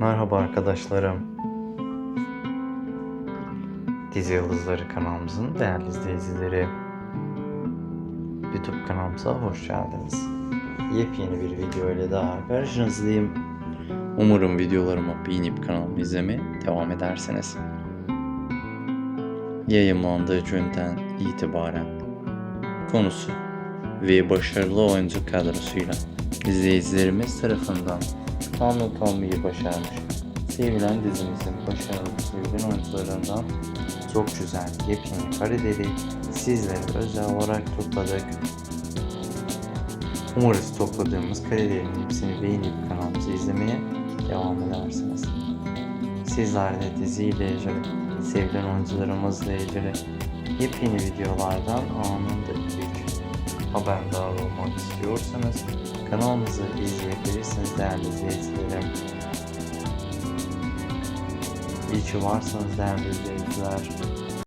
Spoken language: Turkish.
Merhaba arkadaşlarım. Dizi Yıldızları kanalımızın değerli izleyicileri. YouTube kanalımıza hoş geldiniz. Yepyeni bir video ile daha karşınızdayım. Umarım videolarımı beğenip kanalımı izlemeye devam edersiniz. Yayınlandığı günden itibaren konusu ve başarılı oyuncu kadrosuyla izleyicilerimiz tarafından anlatılmayı başarmış. Sevilen dizimizin başarılı sevilen oyuncularından çok güzel yepyeni kareleri sizlere özel olarak topladık. Umarız topladığımız karelerin hepsini beğenip kanalımızı izlemeye devam edersiniz. Sizler de diziyle ilgili, sevilen oyuncularımızla ilgili yepyeni videolardan anında haberdar olmak istiyorsanız kanalımızı izleyebilirsiniz değerli izleyicilerim. İyi ki varsınız değerli izleyiciler.